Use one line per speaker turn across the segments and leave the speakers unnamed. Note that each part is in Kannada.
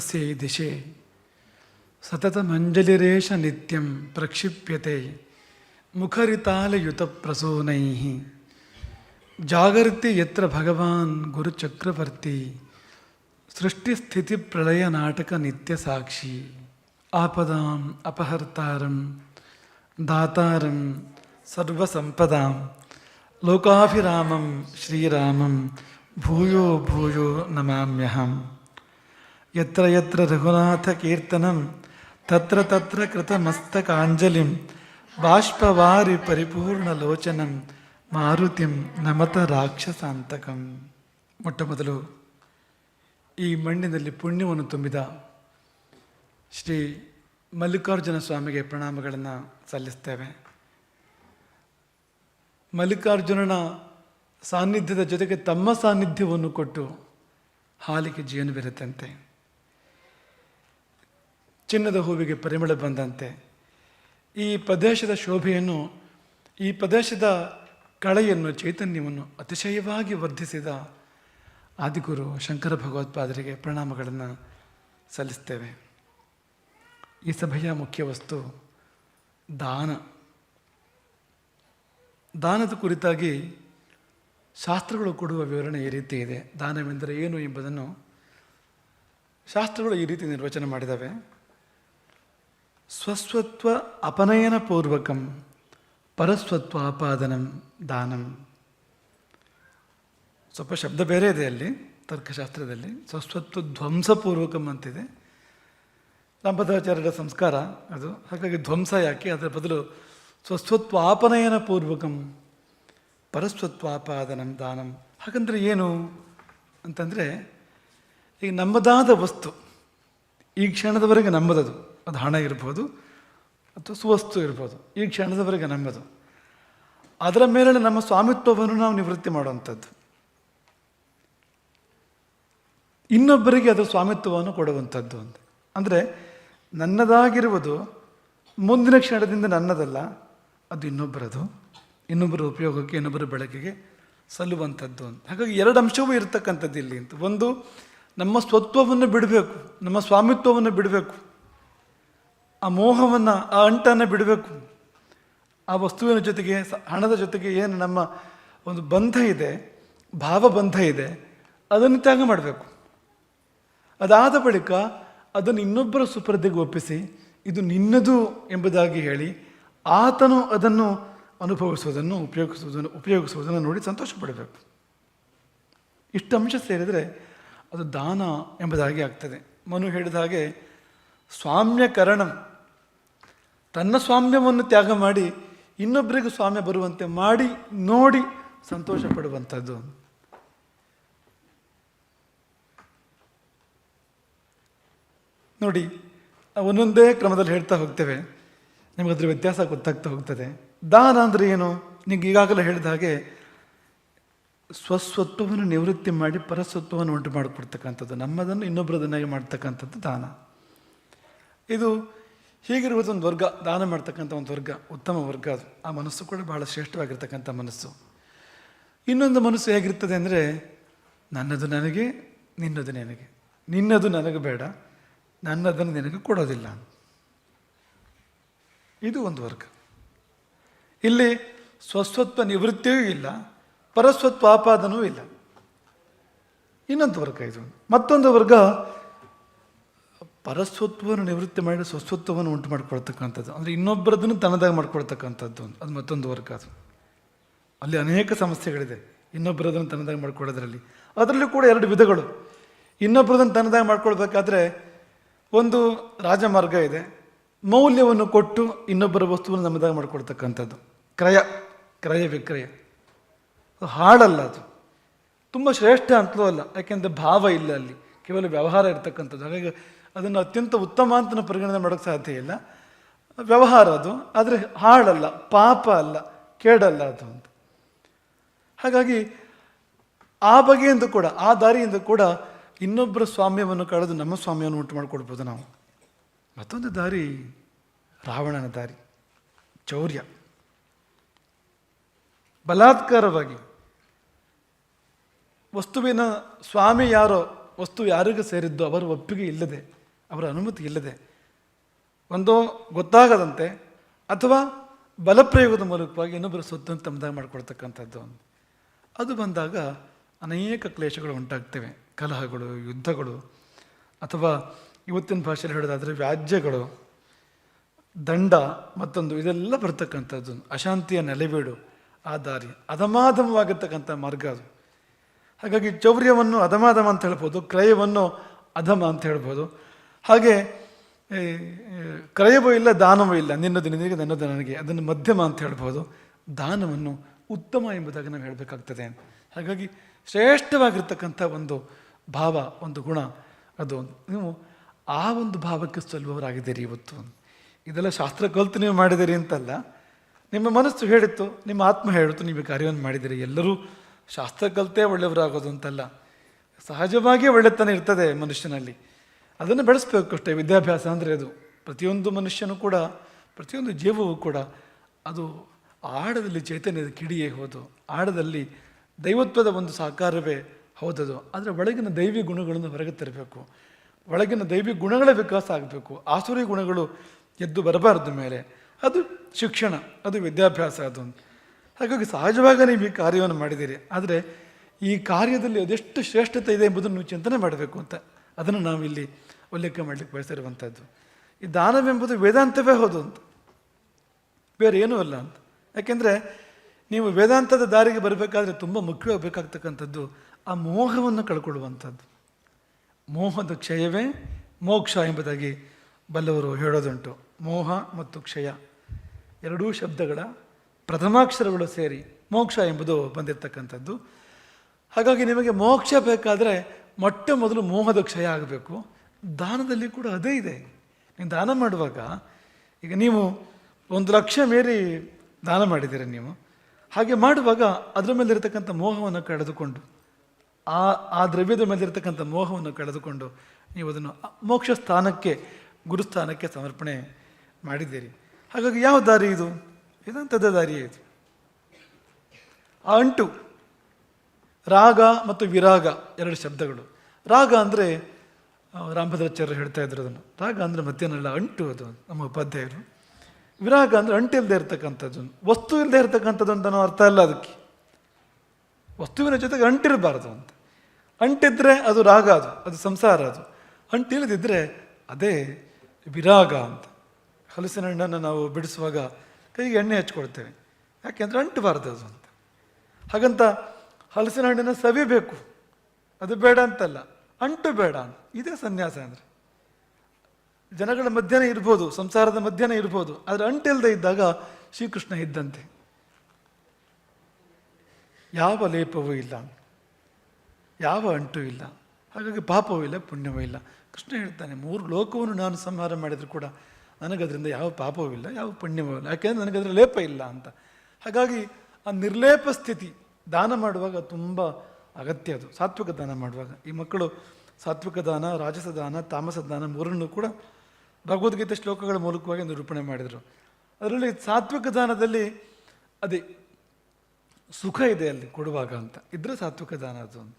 భారతస్య దిశే. సతతమంజలిరేష నిత్యం ప్రక్షిప్యతే. ముఖరితాలయుత ప్రసూనై జాగర్తి ఎత్ర భగవాన్ గురుచక్రవర్తి. సృష్టిస్థితి ప్రళయ నాటక నిత్య సాక్షి ఆపదాం అపహర్తారం. దాతారం సర్వసంపదాం. లోకాభిరామం శ్రీరామం. భూయో భూయో నమామ్యహం ಯತ್ರ ಯತ್ರ ರಘುನಾಥ ಕೀರ್ತನಂ ತತ್ರ ತತ್ರ ಕೃತಮಸ್ತಕಾಂಜಲಿಂ ಬಾಷ್ಪವಾರಿ ಪರಿಪೂರ್ಣಲೋಚನಂ ಮಾರುತಿಂ ನಮತ ರಾಕ್ಷಸಾಂತಕಂ ಮೊಟ್ಟ ಮೊದಲು ಈ ಮಣ್ಣಿನಲ್ಲಿ ಪುಣ್ಯವನ್ನು ತುಂಬಿದ ಶ್ರೀ ಮಲ್ಲಿಕಾರ್ಜುನ ಸ್ವಾಮಿಗೆ ಪ್ರಣಾಮಗಳನ್ನು ಸಲ್ಲಿಸ್ತೇವೆ. ಮಲ್ಲಿಕಾರ್ಜುನನ ಸಾನ್ನಿಧ್ಯದ ಜೊತೆಗೆ ತಮ್ಮ ಸಾನ್ನಿಧ್ಯವನ್ನು ಕೊಟ್ಟು ಹಾಲಿಗೆ ಜೀವನ ಬೆರೆತಂತೆ ಚಿನ್ನದ ಹೂವಿಗೆ ಪರಿಮಳ ಬಂದಂತೆ. ಈ ಪ್ರದೇಶದ ಶೋಭೆಯನ್ನು, ಈ ಪ್ರದೇಶದ ಕಳೆಯನ್ನು, ಚೈತನ್ಯವನ್ನು ಅತಿಶಯವಾಗಿ ವರ್ಧಿಸಿದ ಆದಿಗುರು ಶಂಕರ ಭಗವತ್ಪಾದರಿಗೆ ಪ್ರಣಾಮಗಳನ್ನು ಸಲ್ಲಿಸ್ತೇವೆ. ಈ ಸಭೆಯ ಮುಖ್ಯ ವಸ್ತು ದಾನ. ದಾನದ ಕುರಿತಾಗಿ ಶಾಸ್ತ್ರಗಳು ಕೊಡುವ ವಿವರಣೆ ಈ ರೀತಿ ಇದೆ. ದಾನವೆಂದರೆ ಏನು ಎಂಬುದನ್ನು ಶಾಸ್ತ್ರಗಳು ಈ ರೀತಿ ನಿರ್ವಚನ ಮಾಡಿದ್ದಾವೆ ಸ್ವಸ್ವತ್ವ ಅಪನಯನ ಪೂರ್ವಕಂ ಪರಸ್ವತ್ವಾಪಾದನಂ ದಾನಂ. ಸ್ವಲ್ಪ ಶಬ್ದ ಬೇರೆ ಇದೆ ಅಲ್ಲಿ, ತರ್ಕಶಾಸ್ತ್ರದಲ್ಲಿ. ಸ್ವಸ್ವತ್ವ ಧ್ವಂಸಪೂರ್ವಕಂ ಅಂತಿದೆ. ದಂಪತಾಚಾರ್ಯರ ಸಂಸ್ಕಾರ ಅದು. ಹಾಗಾಗಿ ಧ್ವಂಸ ಯಾಕೆ? ಅದರ ಬದಲು ಸ್ವಸ್ವತ್ವಾಪನಯನ ಪೂರ್ವಕಂ ಪರಸ್ವತ್ವಾಪಾದನಂ ದಾನಂ. ಹಾಗಂದ್ರೆ ಏನು ಅಂತಂದರೆ, ಈಗ ನಮ್ಮದಾದ ವಸ್ತು ಈ ಕ್ಷಣದವರೆಗೆ ನಂಬದದು. ಅದು ಹಣ ಇರ್ಬೋದು ಅಥವಾ ಸುವಸ್ತು ಇರ್ಬೋದು. ಈ ಕ್ಷಣದವರೆಗೆ ನಂಬದು. ಅದರ ಮೇಲೆ ನಮ್ಮ ಸ್ವಾಮಿತ್ವವನ್ನು ನಾವು ನಿವೃತ್ತಿ ಮಾಡುವಂಥದ್ದು. ಇನ್ನೊಬ್ಬರಿಗೆ ಅದು ಸ್ವಾಮಿತ್ವವನ್ನು ಕೊಡುವಂಥದ್ದು ಅಂತ. ಅಂದರೆ ನನ್ನದಾಗಿರುವುದು ಮುಂದಿನ ಕ್ಷಣದಿಂದ ನನ್ನದಲ್ಲ, ಅದು ಇನ್ನೊಬ್ಬರದು. ಇನ್ನೊಬ್ಬರ ಉಪಯೋಗಕ್ಕೆ, ಇನ್ನೊಬ್ಬರ ಬಳಕೆಗೆ ಸಲ್ಲುವಂಥದ್ದು ಅಂತ. ಹಾಗಾಗಿ ಎರಡು ಅಂಶವೂ ಇರತಕ್ಕಂಥದ್ದು ಇಲ್ಲಿ ಅಂತ. ಒಂದು ನಮ್ಮ ಸ್ವತ್ವವನ್ನು ಬಿಡಬೇಕು, ನಮ್ಮ ಸ್ವಾಮಿತ್ವವನ್ನು ಬಿಡಬೇಕು, ಆ ಮೋಹವನ್ನು, ಆ ಅಂಟನ್ನು ಬಿಡಬೇಕು. ಆ ವಸ್ತುವಿನ ಜೊತೆಗೆ ಹಣದ ಜೊತೆಗೆ ಏನು ನಮ್ಮ ಒಂದು ಬಂಧ ಇದೆ ಭಾವಬಂಧ ಇದೆ, ಅದನ್ನು ತ್ಯಾಗ ಮಾಡಬೇಕು. ಅದಾದ ಬಳಿಕ ಅದನ್ನು ಇನ್ನೊಬ್ಬರ ಸುಪ್ರದ್ದೆಗೆ ಒಪ್ಪಿಸಿ, ಇದು ನಿನ್ನದು ಎಂಬುದಾಗಿ ಹೇಳಿ, ಆತನು ಅದನ್ನು ಅನುಭವಿಸುವುದನ್ನು, ಉಪಯೋಗಿಸುವುದನ್ನು ಉಪಯೋಗಿಸುವುದನ್ನು ನೋಡಿ ಸಂತೋಷ ಪಡಬೇಕು ಇಷ್ಟು ಅಂಶ ಸೇರಿದರೆ ಅದು ದಾನ ಎಂಬುದಾಗಿ ಆಗ್ತದೆ. ಮನು ಹೇಳಿದ ಹಾಗೆ ಸ್ವಾಮ್ಯಕರಣ ತನ್ನ ಸ್ವಾಮ್ಯವನ್ನು ತ್ಯಾಗ ಮಾಡಿ ಇನ್ನೊಬ್ಬರಿಗೂ ಸ್ವಾಮ್ಯ ಬರುವಂತೆ ಮಾಡಿ, ನೋಡಿ ಸಂತೋಷ ಪಡುವಂಥದ್ದು. ನೋಡಿ, ಒಂದೊಂದೇ ಕ್ರಮದಲ್ಲಿ ಹೇಳ್ತಾ ಹೋಗ್ತೇವೆ. ನಿಮಗದ್ರ ವ್ಯತ್ಯಾಸ ಗೊತ್ತಾಗ್ತಾ ಹೋಗ್ತದೆ. ದಾನ ಅಂದರೆ ಏನು? ನಿಮ್ಗೆ ಈಗಾಗಲೇ ಹೇಳಿದ ಹಾಗೆ ಸ್ವಸ್ವತ್ವವನ್ನು ನಿವೃತ್ತಿ ಮಾಡಿ ಪರಸ್ವತ್ವವನ್ನು ಉಂಟು ಮಾಡಿಕೊಡ್ತಕ್ಕಂಥದ್ದು. ನಮ್ಮದನ್ನು ಇನ್ನೊಬ್ಬರದನ್ನಾಗಿ ಮಾಡ್ತಕ್ಕಂಥದ್ದು ದಾನ. ಇದು ಹೀಗಿರುವುದೊಂದು ವರ್ಗ, ದಾನ ಮಾಡ್ತಕ್ಕಂಥ ಒಂದು ವರ್ಗ, ಉತ್ತಮ ವರ್ಗ ಅದು. ಆ ಮನಸ್ಸು ಕೂಡ ಬಹಳ ಶ್ರೇಷ್ಠವಾಗಿರ್ತಕ್ಕಂಥ ಮನಸ್ಸು. ಇನ್ನೊಂದು ಮನಸ್ಸು ಹೇಗಿರ್ತದೆ ಅಂದರೆ, ನನ್ನದು ನನಗೆ, ನಿನ್ನದು ನಿನಗೆ. ನಿನ್ನದು ನನಗೆ ಬೇಡ, ನನ್ನದನ್ನು ನಿನಗೆ ಕೊಡೋದಿಲ್ಲ. ಇದು ಒಂದು ವರ್ಗ. ಇಲ್ಲಿ ಸ್ವಸ್ವತ್ವ ನಿವೃತ್ತಿಯೂ ಇಲ್ಲ ಪರಸ್ವತ್ವ ಆಪಾದನೂ ಇಲ್ಲ. ಇನ್ನೊಂದು ವರ್ಗ ಇದು. ಮತ್ತೊಂದು ವರ್ಗ ಪರಸ್ವತ್ವವನ್ನು ನಿವೃತ್ತಿ ಮಾಡಿ ಸ್ವಸ್ವತ್ವವನ್ನು ಉಂಟು ಮಾಡಿಕೊಳ್ತಕ್ಕಂಥದ್ದು. ಅಂದರೆ ಇನ್ನೊಬ್ಬರದನ್ನು ತನ್ನದಾಗಿ ಮಾಡ್ಕೊಳ್ತಕ್ಕಂಥದ್ದು ಅದು ಮತ್ತೊಂದು ವರ್ಗ ಅದು. ಅಲ್ಲಿ ಅನೇಕ ಸಮಸ್ಯೆಗಳಿದೆ. ಇನ್ನೊಬ್ಬರದನ್ನು ತನ್ನದಾಗಿ ಮಾಡ್ಕೊಳ್ಳೋದ್ರಲ್ಲಿ. ಅದರಲ್ಲಿ ಕೂಡ ಎರಡು ವಿಧಗಳು. ಇನ್ನೊಬ್ಬರದನ್ನು ತನ್ನದಾಗಿ ಮಾಡ್ಕೊಳ್ಬೇಕಾದ್ರೆ ಒಂದು ರಾಜಮಾರ್ಗ ಇದೆ. ಮೌಲ್ಯವನ್ನು ಕೊಟ್ಟು ಇನ್ನೊಬ್ಬರ ವಸ್ತುವನ್ನು ನಮ್ಮದಾಗಿ ಮಾಡ್ಕೊಳ್ತಕ್ಕಂಥದ್ದು. ಕ್ರಯ ಕ್ರಯ ವಿಕ್ರಯ. ಅದು ಹಾಳಲ್ಲ ಅದು. ತುಂಬ ಶ್ರೇಷ್ಠ ಅಂತಲೂ ಅಲ್ಲ, ಯಾಕೆಂದರೆ ಭಾವ ಇಲ್ಲ ಅಲ್ಲಿ. ಕೇವಲ ವ್ಯವಹಾರ ಇರ್ತಕ್ಕಂಥದ್ದು. ಹಾಗಾಗಿ ಅದನ್ನು ಅತ್ಯಂತ ಉತ್ತಮ ಅಂತ ಪರಿಗಣನೆ ಮಾಡೋಕ್ಕೆ ಸಾಧ್ಯ ಇಲ್ಲ. ವ್ಯವಹಾರ ಅದು, ಆದರೆ ಹಾಡಲ್ಲ, ಪಾಪ ಅಲ್ಲ, ಕೇಡಲ್ಲ ಅದು ಅಂತ. ಹಾಗಾಗಿ ಆ ಬಗೆಯಿಂದ ಕೂಡ, ಆ ದಾರಿಯಿಂದ ಕೂಡ ಇನ್ನೊಬ್ಬರ ಸ್ವಾಮ್ಯವನ್ನು ಕಳೆದು ನಮ್ಮ ಸ್ವಾಮ್ಯವನ್ನು ಉಂಟು ಮಾಡಿಕೊಡ್ಬೋದು ನಾವು. ಮತ್ತೊಂದು ದಾರಿ, ರಾವಣನ ದಾರಿ, ಚೌರ್ಯ. ಬಲಾತ್ಕಾರವಾಗಿ. ವಸ್ತುವಿನ ಸ್ವಾಮಿ ಯಾರೋ, ವಸ್ತು ಯಾರಿಗೂ ಸೇರಿದ್ದು ಅವರ ಒಪ್ಪಿಗೆ ಇಲ್ಲದೆ, ಅವರ ಅನುಮತಿ ಇಲ್ಲದೆ, ಒಂದು ಗೊತ್ತಾಗದಂತೆ ಅಥವಾ ಬಲಪ್ರಯೋಗದ ಮೂಲಕವಾಗಿ ಇನ್ನೊಬ್ಬರ ಸೊತ್ತನ್ನು ತಮ್ಮದಾಗಿ ಮಾಡಿಕೊಡ್ತಕ್ಕಂಥದ್ದು ಅದು ಬಂದಾಗ ಅನೇಕ ಕ್ಲೇಶಗಳು ಉಂಟಾಗ್ತವೆ. ಕಲಹಗಳು, ಯುದ್ಧಗಳು, ಅಥವಾ ಇವತ್ತಿನ ಭಾಷೆಯಲ್ಲಿ ಹೇಳೋದಾದರೆ ವ್ಯಾಜ್ಯಗಳು, ದಂಡ ಮತ್ತೊಂದು ಇದೆಲ್ಲ ಬರ್ತಕ್ಕಂಥದ್ದು. ಅಶಾಂತಿಯ ನೆಲೆಬೀಡು ಆ ದಾರಿ ಅಧಮಾಧಮವಾಗಿರ್ತಕ್ಕಂಥ ಮಾರ್ಗ ಅದು. ಹಾಗಾಗಿ ಚೌರ್ಯವನ್ನು ಅಧಮಾಧಮ ಅಂತ ಹೇಳ್ಬೋದು, ಕ್ರಯವನ್ನು ಅಧಮ ಅಂತ ಹೇಳ್ಬೋದು. ಹಾಗೆ ಕ್ರಯವೂ ಇಲ್ಲ, ದಾನವೂ ಇಲ್ಲ. ನಿನ್ನದು ನಿನಗೆ ನನ್ನದು ನನಗೆ ಅದನ್ನು ಮಧ್ಯಮ ಅಂತ ಹೇಳ್ಬೋದು. ದಾನವನ್ನು ಉತ್ತಮ ಎಂಬುದಾಗಿ ನಾವು ಹೇಳಬೇಕಾಗ್ತದೆ. ಹಾಗಾಗಿ ಶ್ರೇಷ್ಠವಾಗಿರ್ತಕ್ಕಂಥ ಒಂದು ಭಾವ, ಒಂದು ಗುಣ, ಅದು ನೀವು ಆ ಒಂದು ಭಾವಕ್ಕೆ ಸಲ್ಲುವವರಾಗಿದ್ದೀರಿ ಇವತ್ತು. ಇದೆಲ್ಲ ಶಾಸ್ತ್ರ ಕಲ್ತು ನೀವು ಮಾಡಿದಿರಿ ಅಂತಲ್ಲ, ನಿಮ್ಮ ಮನಸ್ಸು ಹೇಳಿತ್ತು, ನಿಮ್ಮ ಆತ್ಮ ಹೇಳಿತ್ತು, ನೀವು ಕಾರ್ಯವನ್ನು ಮಾಡಿದಿರಿ ಎಲ್ಲರೂ ಶಾಸ್ತ್ರ ಕಲಿತೇ ಒಳ್ಳೆಯವರಾಗೋದು ಅಂತಲ್ಲ. ಸಹಜವಾಗಿಯೇ ಒಳ್ಳೆತನ ಇರ್ತದೆ ಮನುಷ್ಯನಲ್ಲಿ. ಅದನ್ನು ಬೆಳೆಸ್ಬೇಕು ಅಷ್ಟೇ, ವಿದ್ಯಾಭ್ಯಾಸ ಅಂದರೆ ಅದು. ಪ್ರತಿಯೊಂದು ಮನುಷ್ಯನೂ ಕೂಡ, ಪ್ರತಿಯೊಂದು ಜೀವವೂ ಕೂಡ ಅದು ಆಡದಲ್ಲಿ ಚೈತನ್ಯದ ಕಿಡಿಯೇ ಹೋದು. ಆಡದಲ್ಲಿ ದೈವತ್ವದ ಒಂದು ಸಾಕಾರವೇ ಹೌದದು. ಆದರೆ ಒಳಗಿನ ದೈವಿ ಗುಣಗಳನ್ನು ಹೊರಗೆ ತರಬೇಕು. ಒಳಗಿನ ದೈವಿ ಗುಣಗಳ ವಿಕಾಸ ಆಗಬೇಕು. ಆಸುರಿ ಗುಣಗಳು ಎದ್ದು ಬರಬಾರದು ಮೇಲೆ. ಅದು ಶಿಕ್ಷಣ, ಅದು ವಿದ್ಯಾಭ್ಯಾಸ ಅದು. ಹಾಗಾಗಿ ಸಹಜವಾಗಿ ನೀವು ಈ ಕಾರ್ಯವನ್ನು ಮಾಡಿದ್ದೀರಿ. ಆದರೆ ಈ ಕಾರ್ಯದಲ್ಲಿ ಅದೆಷ್ಟು ಶ್ರೇಷ್ಠತೆ ಇದೆ ಎಂಬುದನ್ನು ನೀವು ಚಿಂತನೆ ಮಾಡಬೇಕು ಅಂತ. ಅದನ್ನು ನಾವು ಇಲ್ಲಿ ಉಲ್ಲೇಖ ಮಾಡಲಿಕ್ಕೆ ಬಯಸಿರುವಂಥದ್ದು ಈ ದಾನವೆಂಬುದು ವೇದಾಂತವೇ ಹೌದು ಅಂತ. ಬೇರೆ ಏನೂ ಅಲ್ಲ ಅಂತ. ಯಾಕೆಂದರೆ ನೀವು ವೇದಾಂತದ ದಾರಿಗೆ ಬರಬೇಕಾದ್ರೆ ತುಂಬ ಮುಖ್ಯವಾಗಿ ಬೇಕಾಗ್ತಕ್ಕಂಥದ್ದು ಆ ಮೋಹವನ್ನು ಕಳ್ಕೊಳ್ಳುವಂಥದ್ದು. ಮೋಹದ ಕ್ಷಯವೇ ಮೋಕ್ಷ ಎಂಬುದಾಗಿ ಬಲ್ಲವರು ಹೇಳೋದುಂಟು. ಮೋಹ ಮತ್ತು ಕ್ಷಯ ಎರಡೂ ಶಬ್ದಗಳ ಪ್ರಥಮಾಕ್ಷರಗಳು ಸೇರಿ ಮೋಕ್ಷ ಎಂಬುದು ಬಂದಿರತಕ್ಕಂಥದ್ದು. ಹಾಗಾಗಿ ನಿಮಗೆ ಮೋಕ್ಷ ಬೇಕಾದರೆ ಮೊಟ್ಟ ಮೊದಲು ಮೋಹದ ಕ್ಷಯ ಆಗಬೇಕು. ದಾನದಲ್ಲಿ ಕೂಡ ಅದೇ ಇದೆ. ನೀವು ದಾನ ಮಾಡುವಾಗ ಈಗ ನೀವು ಒಂದು ಲಕ್ಷ ಮೀರಿ ದಾನ ಮಾಡಿದ್ದೀರ ನೀವು. ಹಾಗೆ ಮಾಡುವಾಗ ಅದರ ಮೇಲಿರತಕ್ಕಂಥ ಮೋಹವನ್ನು ಕಳೆದುಕೊಂಡು, ಆ ಆ ದ್ರವ್ಯದ ಮೇಲಿರ್ತಕ್ಕಂಥ ಮೋಹವನ್ನು ಕಳೆದುಕೊಂಡು ನೀವು ಅದನ್ನು ಮೋಕ್ಷ ಸ್ಥಾನಕ್ಕೆ ಗುರುಸ್ಥಾನಕ್ಕೆ ಸಮರ್ಪಣೆ ಮಾಡಿದ್ದೀರಿ. ಹಾಗಾಗಿ ಯಾವ ದಾರಿ ಇದು? ವೇದಾಂತದ ದಾರಿಯೇ ಇದು. ಆ ಅಂಟು, ರಾಗ ಮತ್ತು ವಿರಾಗ ಎರಡು ಶಬ್ದಗಳು. ರಾಗ ಅಂದರೆ ರಾಮಭದ್ರಾಚಾರ್ಯರು ಹೇಳ್ತಾ ಇದ್ರು ಅದನ್ನು. ರಾಗ ಅಂದರೆ ಮತ್ತೇನಲ್ಲ ಅಂಟು ಅದು, ನಮ್ಮ ಉಪಾಧ್ಯಾಯರು. ವಿರಾಗ ಅಂದರೆ ಅಂಟಿಲ್ಲದೆ ಇರತಕ್ಕಂಥದ್ದು. ವಸ್ತು ಇಲ್ಲದೆ ಇರತಕ್ಕಂಥದ್ದು ಅಂತ ನಾವು ಅರ್ಥ ಅಲ್ಲ ಅದಕ್ಕೆ. ವಸ್ತುವಿನ ಜೊತೆಗೆ ಅಂಟಿರಬಾರದು ಅಂತ. ಅಂಟಿದ್ರೆ ಅದು ರಾಗ ಅದು ಅದು ಸಂಸಾರ ಅದು. ಅಂಟಿಲ್ಲದಿದ್ದರೆ ಅದೇ ವಿರಾಗ ಅಂತ. ಹಲಸಿನ ಹಣ್ಣನ್ನು ನಾವು ಬಿಡಿಸುವಾಗ ಕೈಗೆ ಎಣ್ಣೆ ಹಚ್ಕೊಳ್ತೇವೆ. ಯಾಕೆಂದರೆ ಅಂಟಬಾರ್ದು ಅದು ಅಂತ. ಹಾಗಂತ ಹಲಸಿನ ಹಣ್ಣನ್ನು ಸವಿಬೇಕು ಅದು ಬೇಡ ಅಂತಲ್ಲ, ಅಂಟು ಬೇಡ ಅಂತ. ಇದೇ ಸನ್ಯಾಸ ಅಂದರೆ. ಜನಗಳ ಮಧ್ಯಾಹ್ನ ಇರ್ಬೋದು, ಸಂಸಾರದ ಮಧ್ಯಾಹ್ನ ಇರ್ಬೋದು, ಆದರೆ ಅಂಟಿಲ್ಲದೆ ಇದ್ದಾಗ ಶ್ರೀಕೃಷ್ಣ ಇದ್ದಂತೆ. ಯಾವ ಲೇಪವೂ ಇಲ್ಲ. ಯಾವ ಅಂಟೂ ಇಲ್ಲ. ಹಾಗಾಗಿ ಪಾಪವೂ ಇಲ್ಲ, ಪುಣ್ಯವೂ ಇಲ್ಲ. ಕೃಷ್ಣ ಹೇಳ್ತಾನೆ, ಮೂರು ಲೋಕವನ್ನು ನಾನು ಸಂಹಾರ ಮಾಡಿದರೂ ಕೂಡ ನನಗದರಿಂದ ಯಾವ ಪಾಪವೂ ಇಲ್ಲ ಯಾವ ಪುಣ್ಯವೂ ಇಲ್ಲ ಯಾಕೆಂದರೆ ನನಗದರ ಲೇಪ ಇಲ್ಲ ಅಂತ. ಹಾಗಾಗಿ ಆ ನಿರ್ಲೇಪ ಸ್ಥಿತಿ ದಾನ ಮಾಡುವಾಗ ತುಂಬ ಅಗತ್ಯ ಅದು. ಸಾತ್ವಿಕ ದಾನ ಮಾಡುವಾಗ. ಈ ಮಕ್ಕಳು ಸಾತ್ವಿಕ ದಾನ, ರಾಜಸ ದಾನ, ತಾಮಸ ದಾನ ಮೂರನ್ನು ಕೂಡ ಭಗವದ್ಗೀತೆ ಶ್ಲೋಕಗಳ ಮೂಲಕವಾಗಿ ನಿರೂಪಣೆ ಮಾಡಿದರು. ಅದರಲ್ಲಿ ಸಾತ್ವಿಕ ದಾನದಲ್ಲಿ ಅದೇ ಸುಖ ಇದೆ ಅಲ್ಲಿ ಕೊಡುವಾಗ ಅಂತ. ಇದ್ರೆ ಸಾತ್ವಿಕ ದಾನ ಅದು ಅಂತ.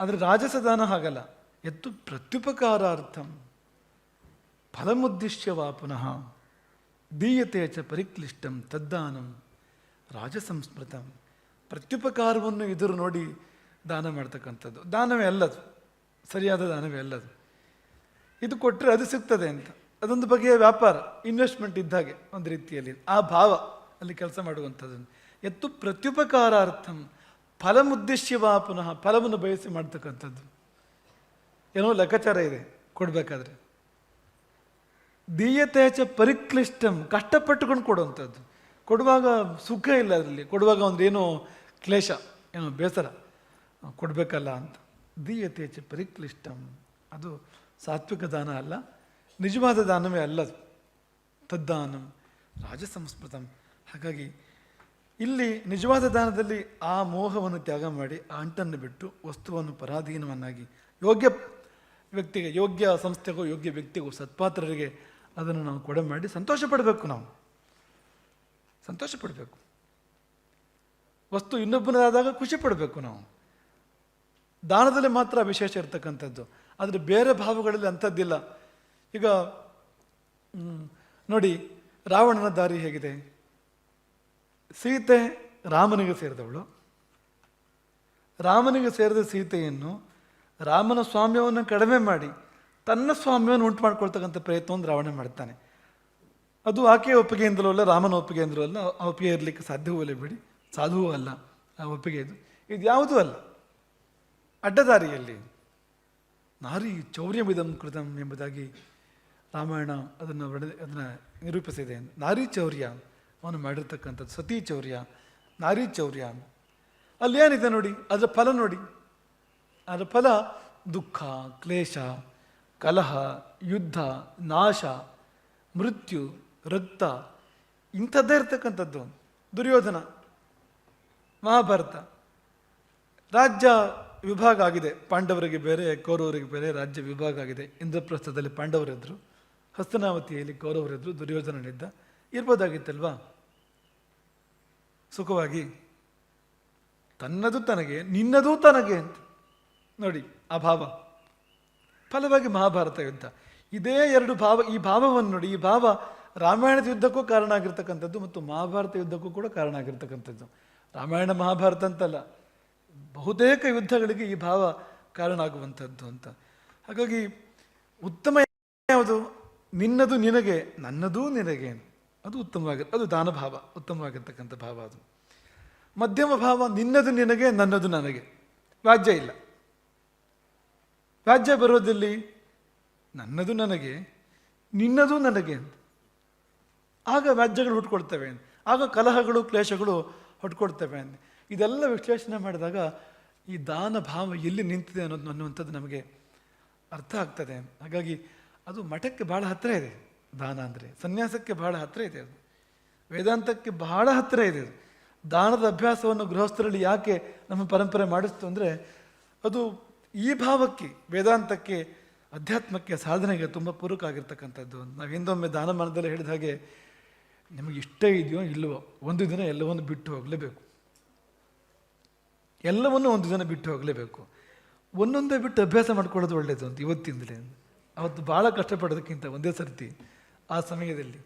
ಆದರೆ ರಾಜಸ ದಾನ ಹಾಗಲ್ಲ. ಎತ್ತು ಪ್ರತ್ಯುಪಕಾರಾರ್ಥಂ. ಫಲಮುದ್ದಿಶ್ಯವಾ ಪುನಃ ದೀಯತೆ ಚ ಪರಿಕ್ಲಿಷ್ಟಂ ತದ್ದಾನಂ ರಾಜಸಂಸ್ಮೃತಂ. ಪ್ರತ್ಯುಪಕಾರವನ್ನು ಎದುರು ನೋಡಿ ದಾನ ಮಾಡ್ತಕ್ಕಂಥದ್ದು. ದಾನವೇ ಅಲ್ಲದು ಸರಿಯಾದ ದಾನವೇ ಅಲ್ಲದು ಇದು ಕೊಟ್ಟರೆ ಅದು ಸಿಗ್ತದೆ ಅಂತ. ಅದೊಂದು ಬಗೆಯ ವ್ಯಾಪಾರ. ಇನ್ವೆಸ್ಟ್ಮೆಂಟ್ ಇದ್ದಾಗೆ ಒಂದು ರೀತಿಯಲ್ಲಿ. ಆ ಭಾವ ಅಲ್ಲಿ ಕೆಲಸ ಮಾಡುವಂಥದ್ದು ಎತ್ತು ಪ್ರತ್ಯುಪಕಾರಾರ್ಥಂ ಫಲಮುದ್ದೇಶ್ಯವಾ ಪುನಃ ಫಲವನ್ನು ಬಯಸಿ ಮಾಡ್ತಕ್ಕಂಥದ್ದು. ಏನೋ ಲೆಕ್ಕಾಚಾರ ಇದೆ. ಕೊಡಬೇಕಾದ್ರೆ. ದೀಯತೆ ಹೆಚ್ಚ ಪರಿಕ್ಲಿಷ್ಟಂ, ಕಷ್ಟಪಟ್ಟುಕೊಂಡು ಕೊಡುವಂಥದ್ದು. ಕೊಡುವಾಗ ಸುಖ ಇಲ್ಲ ಅದರಲ್ಲಿ. ಕೊಡುವಾಗ ಒಂದು ಏನೋ ಕ್ಲೇಶ, ಏನೋ ಬೇಸರ. ಕೊಡಬೇಕಲ್ಲ ಅಂತ. ದೀಯತೆ ಹೆಚ್ಚ ಪರಿಕ್ಲಿಷ್ಟಂ. ಅದು ಸಾತ್ವಿಕ ದಾನ ಅಲ್ಲ, ನಿಜವಾದ ದಾನವೇ ಅಲ್ಲ ತದ್ದಾನಂ ರಾಜಸಂಸ್ಮೃತಂ ಹಾಗಾಗಿ ಇಲ್ಲಿ ನಿಜವಾದ ದಾನದಲ್ಲಿ ಆ ಮೋಹವನ್ನು ತ್ಯಾಗ ಮಾಡಿ ಆ ಅಂಟನ್ನು ಬಿಟ್ಟು ವಸ್ತುವನ್ನು ಪರಾಧೀನವನ್ನಾಗಿ ಯೋಗ್ಯ ವ್ಯಕ್ತಿಗೆ, ಯೋಗ್ಯ ಸಂಸ್ಥೆಗೂ ಯೋಗ್ಯ ವ್ಯಕ್ತಿಗೂ ಸತ್ಪಾತ್ರರಿಗೆ ಅದನ್ನು ನಾವು ಕೊಡೆ ಮಾಡಿ ಸಂತೋಷ ಪಡಬೇಕು ನಾವು. ಸಂತೋಷ ಪಡಬೇಕು ವಸ್ತು ಇನ್ನೊಬ್ಬನದಾದಾಗ ಖುಷಿ ಪಡಬೇಕು ನಾವು. ದಾನದಲ್ಲಿ ಮಾತ್ರ ವಿಶೇಷ ಇರ್ತಕ್ಕಂಥದ್ದು. ಆದರೆ ಬೇರೆ ಭಾವಗಳಲ್ಲಿ ಅಂಥದ್ದಿಲ್ಲ. ಈಗ ನೋಡಿ, ರಾವಣನ ದಾರಿ ಹೇಗಿದೆ? ಸೀತೆ ರಾಮನಿಗೆ ಸೇರಿದವಳು. ರಾಮನಿಗೆ ಸೇರಿದ ಸೀತೆಯನ್ನು ರಾಮನ ಸ್ವಾಮ್ಯವನ್ನು ಕಡಿಮೆ ಮಾಡಿ ತನ್ನ ಸ್ವಾಮ್ಯವನ್ನು ಉಂಟು ಮಾಡ್ಕೊಳ್ತಕ್ಕಂಥ ಪ್ರಯತ್ನವನ್ನು ರಾವಣ ಮಾಡ್ತಾನೆ. ಅದು ಆಕೆಯ ಒಪ್ಪಿಗೆಯಿಂದಲೂ ಅಲ್ಲ, ರಾಮನ ಒಪ್ಪಿಗೆಯಿಂದಲೂ ಅಲ್ಲ ಆ ಒಪ್ಪಿಗೆ ಇರಲಿಕ್ಕೆ ಸಾಧ್ಯವೂ ಅಲ್ಲ ಬಿಡಿ. ಸಾಧುವೂ ಅಲ್ಲ, ಆ ಒಪ್ಪಿಗೆ ಇದು. ಇದು ಯಾವುದೂ ಅಲ್ಲ. ಅಡ್ಡದಾರಿಯಲ್ಲಿ ನಾರಿ ಚೌರ್ಯಮಿದಂ ಕೃತಂ ಎಂಬುದಾಗಿ ರಾಮಾಯಣ ಅದನ್ನು ಅದನ್ನು ನಿರೂಪಿಸಿದೆ. ನಾರಿ ಚೌರ್ಯ, ಅವನು ಮಾಡಿರ್ತಕ್ಕಂಥದ್ದು ಸತಿ ಚೌರ್ಯ, ನಾರಿ ಚೌರ್ಯ. ಅಲ್ಲಿ ಏನಿದೆ ನೋಡಿ? ಅದರ ಫಲ ನೋಡಿ. ಅದರ ಫಲ ದುಃಖ, ಕ್ಲೇಶ ಕಲಹ, ಯುದ್ಧ, ನಾಶ, ಮೃತ್ಯು, ರಕ್ತ, ಇಂಥದ್ದೇ ಇರತಕ್ಕಂಥದ್ದು. ದುರ್ಯೋಧನ, ಮಹಾಭಾರತ. ರಾಜ್ಯ ವಿಭಾಗ ಆಗಿದೆ. ಪಾಂಡವರಿಗೆ ಬೇರೆ, ಕೌರವರಿಗೆ ಬೇರೆ ರಾಜ್ಯ ವಿಭಾಗ ಆಗಿದೆ. ಇಂದ್ರಪ್ರಸ್ಥದಲ್ಲಿ ಪಾಂಡವರಿದ್ದರು ಹಸ್ತನಾವತಿಯಲ್ಲಿ ಕೌರವರಿದ್ದರು ದುರ್ಯೋಧನನಿದ್ದ. ಇರ್ಬೋದಾಗಿತ್ತಲ್ವಾ? ಸುಖವಾಗಿ. ತನ್ನದು ತನಗೆ, ನಿನ್ನದೂ ತನಗೆ ಅಂತ. ನೋಡಿ, ಆ ಭಾವ. ಫಲವಾಗಿ ಮಹಾಭಾರತ ಯುದ್ಧ. ಇದೇ ಎರಡು ಭಾವ, ಈ ಭಾವವನ್ನು ನೋಡಿ, ಈ ಭಾವ ರಾಮಾಯಣದ ಯುದ್ಧಕ್ಕೂ ಕಾರಣ ಆಗಿರ್ತಕ್ಕಂಥದ್ದು ಮತ್ತು ಮಹಾಭಾರತ ಯುದ್ಧಕ್ಕೂ ಕೂಡ ಕಾರಣ ಆಗಿರ್ತಕ್ಕಂಥದ್ದು. ರಾಮಾಯಣ ಮಹಾಭಾರತ ಅಂತಲ್ಲ, ಬಹುತೇಕ ಯುದ್ಧಗಳಿಗೆ ಈ ಭಾವ ಕಾರಣ ಆಗುವಂಥದ್ದು ಅಂತ. ಹಾಗಾಗಿ ಉತ್ತಮ ಯಾವುದು? ನಿನ್ನದು ನಿನಗೆ, ನನ್ನದೂ ನಿನಗೆ. ಅದು ಉತ್ತಮವಾಗಿ, ಅದು ದಾನಭಾವ ಉತ್ತಮವಾಗಿರ್ತಕ್ಕಂಥ ಭಾವ ಅದು. ಮಧ್ಯಮ ಭಾವ, ನಿನ್ನದು ನಿನಗೆ, ನನ್ನದು ನನಗೆ. ವ್ಯಾಜ್ಯ ಇಲ್ಲ. ವ್ಯಾಜ್ಯ ಬರೋದಿಲ್ಲಿ ನನ್ನದು ನನಗೆ, ನಿನ್ನದು ನನಗೆ ಅಂತ. ಆಗ ವ್ಯಾಜ್ಯಗಳು ಹುಟ್ಕೊಡ್ತವೆ ಆಗ ಕಲಹಗಳು, ಕ್ಲೇಶಗಳು ಹೊಟ್ಕೊಡ್ತವೆ ಅಂತ. ಇದೆಲ್ಲ ವಿಶ್ಲೇಷಣೆ ಮಾಡಿದಾಗ ಈ ದಾನ ಭಾವ ಎಲ್ಲಿ ನಿಂತಿದೆ ಅನ್ನೋದು ಅನ್ನುವಂಥದ್ದು ನಮಗೆ ಅರ್ಥ ಆಗ್ತದೆ. ಹಾಗಾಗಿ ಅದು ಮಠಕ್ಕೆ ಭಾಳ ಹತ್ತಿರ ಇದೆ, ದಾನ ಅಂದರೆ. ಸನ್ಯಾಸಕ್ಕೆ ಭಾಳ ಹತ್ತಿರ ಇದೆ ಅದು. ವೇದಾಂತಕ್ಕೆ ಬಹಳ ಹತ್ತಿರ ಇದೆ ಅದು. ದಾನದ ಅಭ್ಯಾಸವನ್ನು ಗೃಹಸ್ಥರಲ್ಲಿ ಯಾಕೆ ನಮ್ಮ ಪರಂಪರೆ ಮಾಡಿಸ್ತು ಅಂದರೆ ಅದು ಈ ಭಾವಕ್ಕೆ, ವೇದಾಂತಕ್ಕೆ, ಅಧ್ಯಾತ್ಮಕ್ಕೆ ಸಾಧನೆಗೆ ತುಂಬ ಪೂರಕ ಆಗಿರ್ತಕ್ಕಂಥದ್ದು ನಾವು ಹಿಂದೊಮ್ಮೆ ದಾನಮಾನದಲ್ಲಿ ಹೇಳಿದ ಹಾಗೆ, ನಿಮಗೆ ಇಷ್ಟ ಇದೆಯೋ ಇಲ್ಲವೋ ಒಂದು ದಿನ ಎಲ್ಲವನ್ನು ಬಿಟ್ಟು ಹೋಗಲೇಬೇಕು. ಎಲ್ಲವನ್ನು ಒಂದು ದಿನ ಬಿಟ್ಟು ಹೋಗಲೇಬೇಕು. ಒಂದೊಂದೇ ಬಿಟ್ಟು ಅಭ್ಯಾಸ ಮಾಡ್ಕೊಳ್ಳೋದು ಒಳ್ಳೆಯದು ಅಂತ ಇವತ್ತಿಂದಲೇ. ಅವತ್ತು ಭಾಳ ಕಷ್ಟಪಡೋದಕ್ಕಿಂತ ಒಂದೇ ಸರ್ತಿ, ಆ ಸಮಯದಲ್ಲಿ.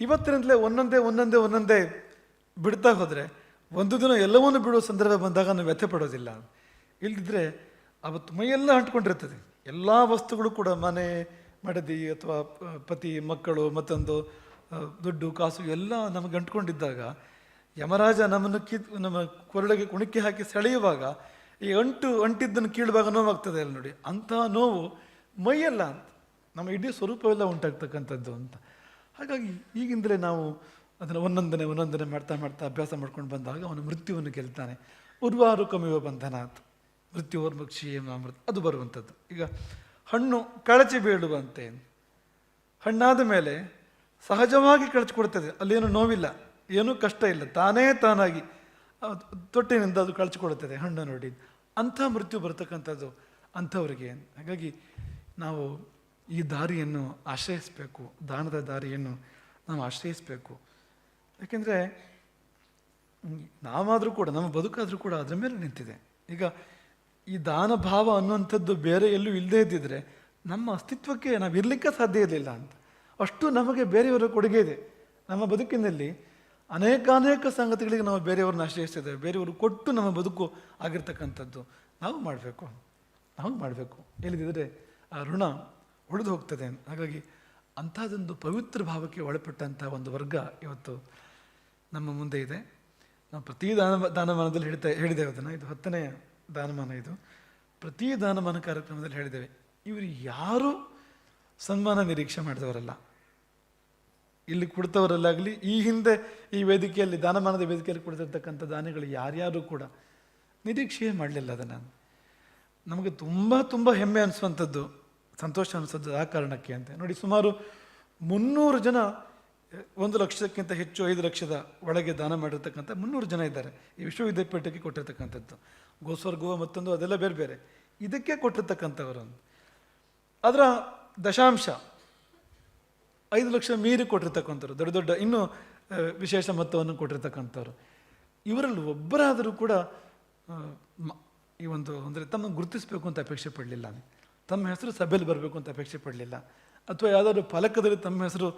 ಇವತ್ತಿನಿಂದಲೇ ಒಂದೊಂದೇ ಒಂದೊಂದೇ ಒಂದೊಂದೇ ಬಿಡ್ತಾ ಹೋದರೆ, ಒಂದು ದಿನ ಎಲ್ಲವನ್ನು ಬಿಡುವ ಸಂದರ್ಭ ಬಂದಾಗ ನಾವು ವ್ಯಥೆ ಪಡೋದಿಲ್ಲ. ಇಲ್ದಿದ್ರೆ ಅವತ್ತು ಮೈಯೆಲ್ಲ ಅಂಟ್ಕೊಂಡಿರ್ತದೆ. ಎಲ್ಲ ವಸ್ತುಗಳು ಕೂಡ ಮನೆ, ಮಡದಿ ಅಥವಾ ಪತಿ, ಮಕ್ಕಳು, ಮತ್ತೊಂದು ದುಡ್ಡು, ಕಾಸು ಎಲ್ಲ ನಮಗೆ ಅಂಟ್ಕೊಂಡಿದ್ದಾಗ ಯಮರಾಜ ನಮ್ಮನ್ನು ಕಿ ನಮ್ಮ ಕೊರಳಿಗೆ ಕುಣಿಕೆ ಹಾಕಿ ಸೆಳೆಯುವಾಗ ಈ ಅಂಟು ಅಂಟಿದ್ದನ್ನು ಕೀಳುವಾಗ ನೋವಾಗ್ತದೆ ಅಲ್ಲಿ ನೋಡಿ. ಅಂತಹ ನೋವು ಮೈಯೆಲ್ಲ ಅಂತ, ನಮ್ಮ ಇಡೀ ಸ್ವರೂಪವೆಲ್ಲ ಉಂಟಾಗ್ತಕ್ಕಂಥದ್ದು ಅಂತ. ಹಾಗಾಗಿ ಈಗಿಂದಲೇ ನಾವು ಅದನ್ನು ಒಂದೊಂದನೆ ಒಂದೊಂದನೆ ಮಾಡ್ತಾ ಮಾಡ್ತಾ ಅಭ್ಯಾಸ ಮಾಡ್ಕೊಂಡು ಬಂದಾಗ ಅವನು ಮೃತ್ಯುವನ್ನು ಗೆಲ್ತಾನೆ. ಉರ್ವಾರು ಕಮಿವ ಬಂಧನ ಮೃತ್ಯು ಓರ್ಮಕ್ಷೀಯ ಅಮೃತ. ಅದು ಬರುವಂಥದ್ದು. ಈಗ ಹಣ್ಣು ಕಳಚಿ ಬೀಳುವಂತೆ. ಹಣ್ಣಾದ ಮೇಲೆ ಸಹಜವಾಗಿ ಕಳಚಿಕೊಡ್ತದೆ ಅಲ್ಲೇನು ನೋವಿಲ್ಲ. ಏನೂ ಕಷ್ಟ ಇಲ್ಲ. ತಾನೇ ತಾನಾಗಿ ತೊಟ್ಟಿನಿಂದ ಅದು ಕಳಚಿಕೊಡುತ್ತದೆ ಹಣ್ಣು ನೋಡಿ. ಅಂಥ ಮೃತ್ಯು ಬರ್ತಕ್ಕಂಥದ್ದು ಅಂಥವರಿಗೆ. ಹಾಗಾಗಿ ನಾವು ಈ ದಾರಿಯನ್ನು ಆಶ್ರಯಿಸಬೇಕು. ದಾನದ ದಾರಿಯನ್ನು ನಾವು ಆಶ್ರಯಿಸಬೇಕು. ಯಾಕೆಂದರೆ ನಾವಾದರೂ ಕೂಡ, ನಮ್ಮ ಬದುಕಾದರೂ ಕೂಡ ಅದರ ಮೇಲೆ ನಿಂತಿದೆ. ಈಗ ಈ ದಾನ ಭಾವ ಅನ್ನುವಂಥದ್ದು ಬೇರೆ ಎಲ್ಲೂ ಇಲ್ಲದೇ ಇದ್ದಿದ್ರೆ ನಮ್ಮ ಅಸ್ತಿತ್ವಕ್ಕೆ ನಾವು ಇರಲಿಕ್ಕೆ ಸಾಧ್ಯ ಇರಲಿಲ್ಲ ಅಂತ. ಅಷ್ಟು ನಮಗೆ ಬೇರೆಯವರ ಕೊಡುಗೆ ಇದೆ. ನಮ್ಮ ಬದುಕಿನಲ್ಲಿ ಅನೇಕಾನೇಕ ಸಂಗತಿಗಳಿಗೆ ನಾವು ಬೇರೆಯವ್ರನ್ನ ಆಶ್ರಯಿಸ್ತಿದ್ದೇವೆ. ಬೇರೆಯವರು ಕೊಟ್ಟು ನಮ್ಮ ಬದುಕು ಆಗಿರ್ತಕ್ಕಂಥದ್ದು ನಾವು ಮಾಡಬೇಕು. ನಾವು ಮಾಡಬೇಕು. ಇಲ್ಲದಿದ್ದರೆ ಆ ಋಣ ಒಡೆದು ಹೋಗ್ತದೆ. ಹಾಗಾಗಿ ಅಂಥದ್ದೊಂದು ಪವಿತ್ರ ಭಾವಕ್ಕೆ ಒಳಪಟ್ಟಂಥ ಒಂದು ವರ್ಗ ಇವತ್ತು ನಮ್ಮ ಮುಂದೆ ಇದೆ. ನಾವು ಪ್ರತಿ ದಾನ ದಾನಮಾನದಲ್ಲಿ ಹೇಳ್ತಾ ಹೇಳಿದೆ ಅದನ್ನು. ಇದು ಹತ್ತನೇ ದಾನಮಾನ ಇದು. ಪ್ರತಿ ದಾನಮಾನ ಕಾರ್ಯಕ್ರಮದಲ್ಲಿ ಹೇಳಿದ್ದೇವೆ, ಇವರು ಯಾರೂ ಸನ್ಮಾನ ನಿರೀಕ್ಷೆ ಮಾಡಿದವರಲ್ಲ. ಇಲ್ಲಿ ಕೊಡ್ತವರಲ್ಲಾಗಲಿ, ಈ ಹಿಂದೆ ಈ ವೇದಿಕೆಯಲ್ಲಿ, ದಾನಮಾನದ ವೇದಿಕೆಯಲ್ಲಿ ಕೊಡ್ತಿರ್ತಕ್ಕಂಥ ದಾನಿಗಳು ಯಾರ್ಯಾರು ಕೂಡ ನಿರೀಕ್ಷೆಯೇ ಮಾಡಲಿಲ್ಲ ಅದನ್ನು. ನಮಗೆ ತುಂಬ ತುಂಬ ಹೆಮ್ಮೆ ಅನಿಸುವಂಥದ್ದು, ಸಂತೋಷ ಅನಿಸೋದು ಆ ಕಾರಣಕ್ಕೆ ಅಂತ. ನೋಡಿ, ಸುಮಾರು ಮುನ್ನೂರು ಜನ, ಒಂದು ಲಕ್ಷಕ್ಕಿಂತ ಹೆಚ್ಚು, ಐದು ಲಕ್ಷದ ಒಳಗೆ ದಾನ ಮಾಡಿರ್ತಕ್ಕಂಥ ಮುನ್ನೂರು ಜನ ಇದ್ದಾರೆ. ಈ ವಿಶ್ವವಿದ್ಯಾಪೀಠಕ್ಕೆ ಕೊಟ್ಟಿರ್ತಕ್ಕಂಥದ್ದು. ಗೋಸ್ವರ್ಗೋ, ಮತ್ತೊಂದು, ಅದೆಲ್ಲ ಬೇರೆ ಬೇರೆ. ಇದಕ್ಕೆ ಕೊಟ್ಟಿರ್ತಕ್ಕಂಥವರು. ಅದರ ದಶಾಂಶ, ಐದು ಲಕ್ಷ ಮೀರಿ ಕೊಟ್ಟಿರ್ತಕ್ಕಂಥವ್ರು, ದೊಡ್ಡ ದೊಡ್ಡ, ಇನ್ನೂ ವಿಶೇಷ ಮೊತ್ತವನ್ನು ಕೊಟ್ಟಿರ್ತಕ್ಕಂಥವ್ರು. ಇವರಲ್ಲಿ ಒಬ್ಬರಾದರೂ ಕೂಡ ಈ ಒಂದು, ಅಂದರೆ ತಮ್ಮ ಗುರುತಿಸಬೇಕು ಅಂತ ಅಪೇಕ್ಷೆ ಪಡಲಿಲ್ಲ ತಮ್ಮ ಹೆಸರು ಸಭೆಯಲ್ಲಿ ಬರಬೇಕು ಅಂತ ಅಪೇಕ್ಷೆ ಪಡಲಿಲ್ಲ. ಅಥವಾ ಯಾವುದಾದ್ರು ಫಲಕದಲ್ಲಿ ತಮ್ಮ ಹೆಸರು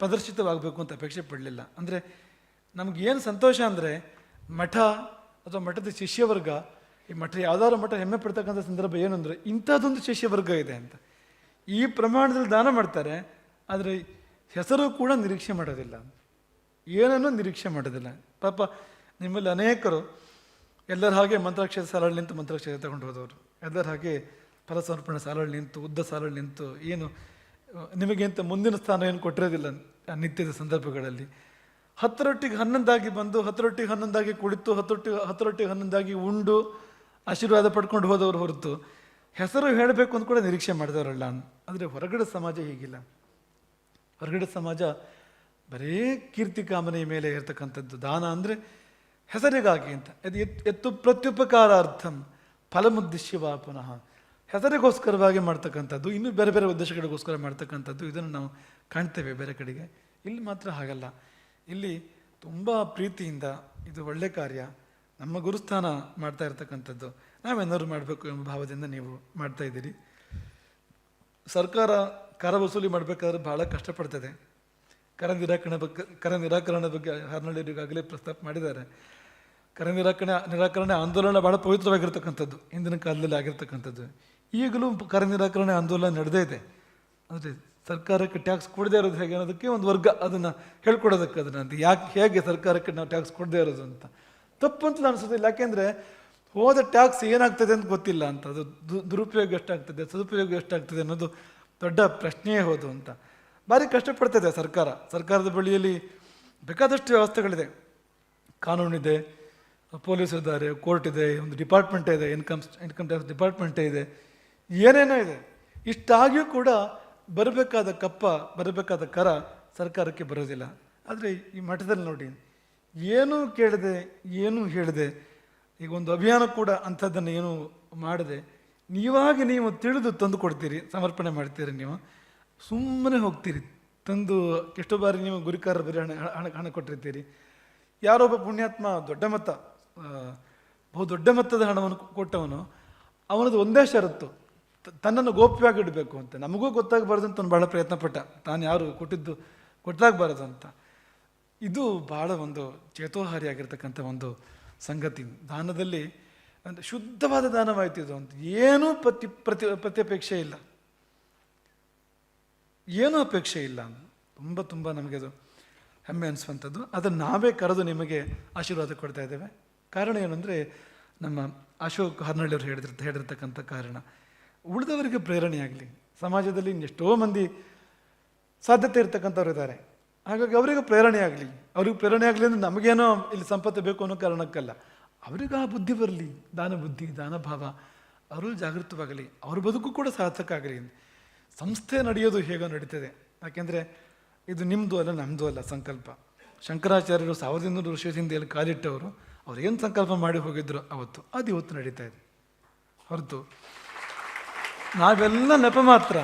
ಪ್ರದರ್ಶಿತವಾಗಬೇಕು ಅಂತ ಅಪೇಕ್ಷೆ ಪಡಲಿಲ್ಲ. ಅಂದರೆ ನಮಗೇನು ಸಂತೋಷ ಅಂದರೆ, ಮಠ, ಅಥವಾ ಮಠದ ಶಿಷ್ಯವರ್ಗ ಈ ಮಠ ಯಾವ್ದಾದ್ರು ಮಠ ಹೆಮ್ಮೆ ಪಡ್ತಕ್ಕಂಥ ಸಂದರ್ಭ ಏನು ಅಂದರೆ ಇಂಥದ್ದೊಂದು ಶಿಷ್ಯವರ್ಗ ಇದೆ ಅಂತ. ಈ ಪ್ರಮಾಣದಲ್ಲಿ ದಾನ ಮಾಡ್ತಾರೆ, ಆದರೆ ಹೆಸರು ಕೂಡ ನಿರೀಕ್ಷೆ ಮಾಡೋದಿಲ್ಲ. ಏನನ್ನೂ ನಿರೀಕ್ಷೆ ಮಾಡೋದಿಲ್ಲ. ಪಾಪ ನಿಮ್ಮಲ್ಲಿ ಅನೇಕರು ಎಲ್ಲರ ಹಾಗೆ ಮಂತ್ರಾಕ್ಷರ ಸಾಲಲ್ಲಿ ನಿಂತು ಮಂತ್ರಾಕ್ಷರ ತಗೊಂಡು ಹೋದವರು. ಎಲ್ಲರ ಹಾಗೆ ಫಲಸಮರ್ಪಣೆ ಸಾಲಲ್ಲಿ ನಿಂತು, ಉದ್ದ ಸಾಲಲ್ಲಿ ನಿಂತು, ಏನು ನಿಮಗೆಂತ ಮುಂದಿನ ಸ್ಥಾನ ಏನು ಕೊಟ್ಟಿರೋದಿಲ್ಲ ಆ ನಿತ್ಯದ ಸಂದರ್ಭಗಳಲ್ಲಿ. ಹತ್ತರೊಟ್ಟಿಗೆ ಹನ್ನೊಂದಾಗಿ ಬಂದು, ಹತ್ತರೊಟ್ಟಿಗೆ ಹನ್ನೊಂದಾಗಿ ಕುಳಿತು, ಹತ್ತರೊಟ್ಟಿಗೆ ಹತ್ತರೊಟ್ಟಿಗೆ ಹನ್ನೊಂದಾಗಿ ಉಂಡು ಆಶೀರ್ವಾದ ಪಡ್ಕೊಂಡು ಹೋದವರು ಹೊರತು ಹೆಸರು ಹೇಳಬೇಕು ಅಂತ ಕೂಡ ನಿರೀಕ್ಷೆ ಮಾಡಿದವರಲ್ಲ ಆದರೆ ಹೊರಗಡೆ ಸಮಾಜ ಹೀಗಿಲ್ಲ. ಹೊರಗಡೆ ಸಮಾಜ ಬರೀ ಕೀರ್ತಿ ಕಾಮನೆಯ ಮೇಲೆ ಇರತಕ್ಕಂಥದ್ದು. ದಾನ ಅಂದರೆ ಹೆಸರಿಗಾಗಿ ಅಂತ. ಅದು ಎತ್, ಎತ್ತು ಪ್ರತ್ಯುಪಕಾರಾರ್ಥಂ ಫಲಮುದ್ದೇಶ್ಯವ ಪುನಃ. ಹೆಸರಿಗೋಸ್ಕರವಾಗಿ ಮಾಡ್ತಕ್ಕಂಥದ್ದು, ಇನ್ನೂ ಬೇರೆ ಬೇರೆ ಉದ್ದೇಶಗಳಿಗೋಸ್ಕರ ಮಾಡ್ತಕ್ಕಂಥದ್ದು, ಇದನ್ನು ನಾವು ಕಾಣ್ತೇವೆ ಬೇರೆ ಕಡೆಗೆ. ಇಲ್ಲಿ ಮಾತ್ರ ಹಾಗಲ್ಲ. ಇಲ್ಲಿ ತುಂಬ ಪ್ರೀತಿಯಿಂದ, ಇದು ಒಳ್ಳೆ ಕಾರ್ಯ. ನಮ್ಮ ಗುರುಸ್ಥಾನ ಮಾಡ್ತಾ ಇರ್ತಕ್ಕಂಥದ್ದು ನಾವೇನಾದ್ರು ಮಾಡಬೇಕು ಎಂಬ ಭಾವದಿಂದ ನೀವು ಮಾಡ್ತಾ ಇದ್ದೀರಿ. ಸರ್ಕಾರ ಕರ ವಸೂಲಿ ಮಾಡಬೇಕಾದ್ರೆ ಬಹಳ ಕಷ್ಟಪಡ್ತದೆ. ಕರ ನಿರಾಕರಣ ಬಗ್ಗೆ, ಕರ ನಿರಾಕರಣೆ ಬಗ್ಗೆ ಹರ್ನಳ್ಳಿ ಈಗಾಗಲೇ ಪ್ರಸ್ತಾಪ ಮಾಡಿದ್ದಾರೆ. ಕರ ನಿರಾಕರಣೆ ನಿರಾಕರಣೆ ಆಂದೋಲನ ಬಹಳ ಪವಿತ್ರವಾಗಿರ್ತಕ್ಕಂಥದ್ದು ಹಿಂದಿನ ಕಾಲದಲ್ಲಿ ಆಗಿರ್ತಕ್ಕಂಥದ್ದು. ಈಗಲೂ ಕರ ನಿರಾಕರಣೆ ಆಂದೋಲನ ನಡೆದೇ ಇದೆ. ಅಂದರೆ ಸರ್ಕಾರಕ್ಕೆ ಟ್ಯಾಕ್ಸ್ ಕೊಡದೇ ಇರೋದು ಹೇಗೆ ಅನ್ನೋದಕ್ಕೆ ಒಂದು ವರ್ಗ ಅದನ್ನು ಹೇಳ್ಕೊಡೋದಕ್ಕೆ ಅದನ್ನು ಯಾಕೆ, ಹೇಗೆ ಸರ್ಕಾರಕ್ಕೆ ನಾವು ಟ್ಯಾಕ್ಸ್ ಕೊಡದೇ ಇರೋದು ಅಂತ. ತಪ್ಪು ಅಂತ ಅನಿಸೋದಿಲ್ಲ. ಯಾಕೆಂದರೆ ಹೋದ ಟ್ಯಾಕ್ಸ್ ಏನಾಗ್ತದೆ ಅಂತ ಗೊತ್ತಿಲ್ಲ ಅಂತ. ಅದು ದುರುಪಯೋಗ ಎಷ್ಟಾಗ್ತದೆ, ಸದುಪಯೋಗ ಎಷ್ಟಾಗ್ತದೆ ಅನ್ನೋದು ದೊಡ್ಡ ಪ್ರಶ್ನೆಯೇ ಹೋದು ಅಂತ. ಭಾರಿ ಕಷ್ಟಪಡ್ತದೆ ಸರ್ಕಾರ. ಸರ್ಕಾರದ ಬಳಿಯಲ್ಲಿ ಬೇಕಾದಷ್ಟು ವ್ಯವಸ್ಥೆಗಳಿದೆ. ಕಾನೂನಿದೆ, ಪೊಲೀಸ್ ಇದ್ದಾರೆ, ಕೋರ್ಟ್ ಇದೆ, ಒಂದು ಡಿಪಾರ್ಟ್ಮೆಂಟೇ ಇದೆ, ಇನ್ಕಮ್ ಇನ್ಕಮ್ ಟ್ಯಾಕ್ಸ್ ಡಿಪಾರ್ಟ್ಮೆಂಟೇ ಇದೆ, ಏನೇನೋ ಇದೆ. ಇಷ್ಟಾಗಿಯೂ ಕೂಡ ಬರಬೇಕಾದ ಕಪ್ಪ, ಬರಬೇಕಾದ ಕರ ಸರ್ಕಾರಕ್ಕೆ ಬರೋದಿಲ್ಲ. ಆದರೆ ಈ ಮಠದಲ್ಲಿ ನೋಡಿ ಏನೂ ಕೇಳಿದೆ, ಏನೂ ಹೇಳಿದೆ, ಈಗ ಒಂದು ಅಭಿಯಾನ ಕೂಡ ಅಂಥದ್ದನ್ನು ಏನು ಮಾಡಿದೆ, ನೀವಾಗಿ ನೀವು ತಿಳಿದು ತಂದು ಕೊಡ್ತೀರಿ, ಸಮರ್ಪಣೆ ಮಾಡ್ತೀರಿ ನೀವು, ಸುಮ್ಮನೆ ಹೋಗ್ತೀರಿ. ತಂದು ಎಷ್ಟೋ ಬಾರಿ ನೀವು ಗುರಿಕಾರ ಬರೀ ಹಣ ಹಣ ಹಣ ಕೊಟ್ಟಿರ್ತೀರಿ. ಯಾರೊಬ್ಬ ಪುಣ್ಯಾತ್ಮ, ದೊಡ್ಡ ಮೊತ್ತ ಬಹು ದೊಡ್ಡ ಮೊತ್ತದ ಹಣವನ್ನು ಕೊಟ್ಟವನು, ಅವನದು ಒಂದೇ ಷರತ್ತು ತನ್ನನ್ನು ಗೋಪ್ಯವಾಗಿ ಇಡಬೇಕು ಅಂತ. ನಮಗೂ ಗೊತ್ತಾಗಬಾರ್ದು ಅಂತ ಅವನು ಭಾಳ ಪ್ರಯತ್ನ ಪಟ್ಟ ತಾನು ಯಾರು ಕೊಟ್ಟಿದ್ದು ಗೊತ್ತಾಗಬಾರದು ಅಂತ. ಇದು ಭಾಳ ಒಂದು ಚೇತೋಹಾರಿಯಾಗಿರ್ತಕ್ಕಂಥ ಒಂದು ಸಂಗತಿ. ದಾನದಲ್ಲಿ ಒಂದು ಶುದ್ಧವಾದ ದಾನವಾಯ್ತು ಇದು ಅಂತ. ಏನೂ ಪ್ರತಿ ಪ್ರತಿ, ಪ್ರತ್ಯಪೇಕ್ಷೆ ಇಲ್ಲ. ಏನೂ ಅಪೇಕ್ಷೆ ಇಲ್ಲ ತುಂಬ ತುಂಬ ನಮಗೆ ಅದು ಹೆಮ್ಮೆ ಅನಿಸುವಂಥದ್ದು. ಅದನ್ನು ನಾವೇ ಕರೆದು ನಿಮಗೆ ಆಶೀರ್ವಾದ ಕೊಡ್ತಾ ಇದ್ದೇವೆ. ಕಾರಣ ಏನಂದರೆ, ನಮ್ಮ ಅಶೋಕ್ ಹರ್ನಳ್ಳಿಯವರು ಹೇಳಿದಿರ್ತ ಹೇಳಿರ್ತಕ್ಕಂಥ ಕಾರಣ. ಉಳಿದವರಿಗೆ ಪ್ರೇರಣೆಯಾಗಲಿ ಸಮಾಜದಲ್ಲಿ ಎಷ್ಟೋ ಮಂದಿ ಸಾಧ್ಯತೆ ಇರ್ತಕ್ಕಂಥವ್ರು ಇದ್ದಾರೆ. ಹಾಗಾಗಿ ಅವರಿಗೂ ಪ್ರೇರಣೆ ಆಗಲಿ. ಅವ್ರಿಗೆ ಪ್ರೇರಣೆ ಆಗಲಿ ಅಂದರೆ ನಮಗೇನೋ ಇಲ್ಲಿ ಸಂಪತ್ತು ಬೇಕು ಅನ್ನೋ ಕಾರಣಕ್ಕಲ್ಲ. ಅವರಿಗೆ ಆ ಬುದ್ಧಿ ಬರಲಿ, ದಾನ ಬುದ್ಧಿ, ದಾನ ಭಾವ ಅವರು ಜಾಗೃತವಾಗಲಿ, ಅವ್ರ ಬದುಕು ಕೂಡ ಸಾರ್ಥಕ ಆಗಲಿ. ಸಂಸ್ಥೆ ನಡೆಯೋದು ಹೇಗೋ ನಡೀತದೆ. ಯಾಕೆಂದರೆ ಇದು ನಿಮ್ಮದು ಅಲ್ಲ ನಮ್ಮದು ಅಲ್ಲ ಸಂಕಲ್ಪ. ಶಂಕರಾಚಾರ್ಯರು ಸಾವಿರದ ಇನ್ನೂರು ವರ್ಷದ ಹಿಂದೆ ಎಲ್ಲಿ ಕಾಲಿಟ್ಟವರು. ಅವ್ರು ಏನು ಸಂಕಲ್ಪ ಮಾಡಿ ಹೋಗಿದ್ರು ಅವತ್ತು? ಅದು ಇವತ್ತು ನಡೀತಾ ಇದೆ. ಹೊರತು. ನಾವೆಲ್ಲ ನೆಪ ಮಾತ್ರ.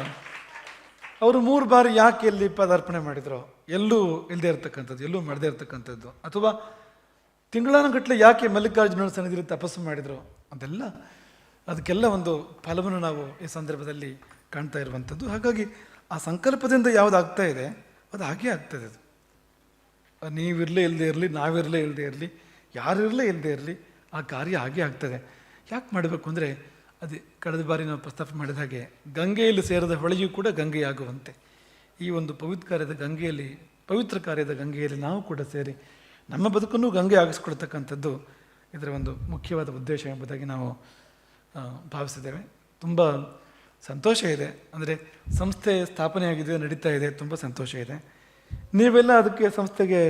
ಅವರು ಮೂರು ಬಾರಿ ಯಾಕೆ ಎಲ್ಲಿ ಪದಾರ್ಪಣೆ ಮಾಡಿದ್ರು? ಎಲ್ಲೂ ಇಲ್ಲದೆ ಇರತಕ್ಕಂಥದ್ದು, ಎಲ್ಲೂ ಮಾಡದೇ ಇರತಕ್ಕಂಥದ್ದು. ಅಥವಾ ತಿಂಗಳಾನುಗಟ್ಟಲೆ ಯಾಕೆ ಮಲ್ಲಿಕಾರ್ಜುನ ಸನ್ನಿಧಿಯಲ್ಲಿ ತಪಸ್ಸು ಮಾಡಿದರು ಅದೆಲ್ಲ ಅದಕ್ಕೆಲ್ಲ ಒಂದು ಫಲವನ್ನು ನಾವು ಈ ಸಂದರ್ಭದಲ್ಲಿ ಕಾಣ್ತಾ ಇರುವಂಥದ್ದು. ಹಾಗಾಗಿ ಆ ಸಂಕಲ್ಪದಿಂದ ಯಾವುದು ಆಗ್ತಾ ಇದೆ, ಅದು ಹಾಗೇ ಆಗ್ತದೆ ಅದು. ನೀವಿರಲೇ ಇಲ್ಲದೆ ಇರಲಿ ನಾವಿರಲೇ ಇಲ್ಲದೆ ಇರಲಿ ಯಾರಿರಲೇ ಇಲ್ಲದೆ ಇರಲಿ, ಆ ಕಾರ್ಯ ಹಾಗೆ ಆಗ್ತದೆ. ಯಾಕೆ ಮಾಡಬೇಕು ಅಂದರೆ, ಅದೇ ಕಳೆದ ಬಾರಿ ನಾವು ಪ್ರಸ್ತಾಪ ಮಾಡಿದ ಹಾಗೆ ಗಂಗೆಯಲ್ಲಿ ಸೇರಿದ ಹೊಳೆಯೂ ಕೂಡ ಗಂಗೆಯಾಗುವಂತೆ. ಈ ಒಂದು ಪವಿತ್ರ ಕಾರ್ಯದ ಗಂಗೆಯಲ್ಲಿ, ಪವಿತ್ರ ಕಾರ್ಯದ ಗಂಗೆಯಲ್ಲಿ ನಾವು ಕೂಡ ಸೇರಿ ನಮ್ಮ ಬದುಕನ್ನು ಗಂಗೆ ಆಗಿಸ್ಕೊಳ್ತಕ್ಕಂಥದ್ದು ಇದರ ಒಂದು ಮುಖ್ಯವಾದ ಉದ್ದೇಶ ಎಂಬುದಾಗಿ ನಾವು ಭಾವಿಸಿದ್ದೇವೆ. ತುಂಬ ಸಂತೋಷ ಇದೆ. ಅಂದರೆ ಸಂಸ್ಥೆ ಸ್ಥಾಪನೆಯಾಗಿದೆ ನಡೀತಾ ಇದೆ, ತುಂಬ ಸಂತೋಷ ಇದೆ. ನೀವೆಲ್ಲ ಅದಕ್ಕೆ ಸಂಸ್ಥೆಗೆ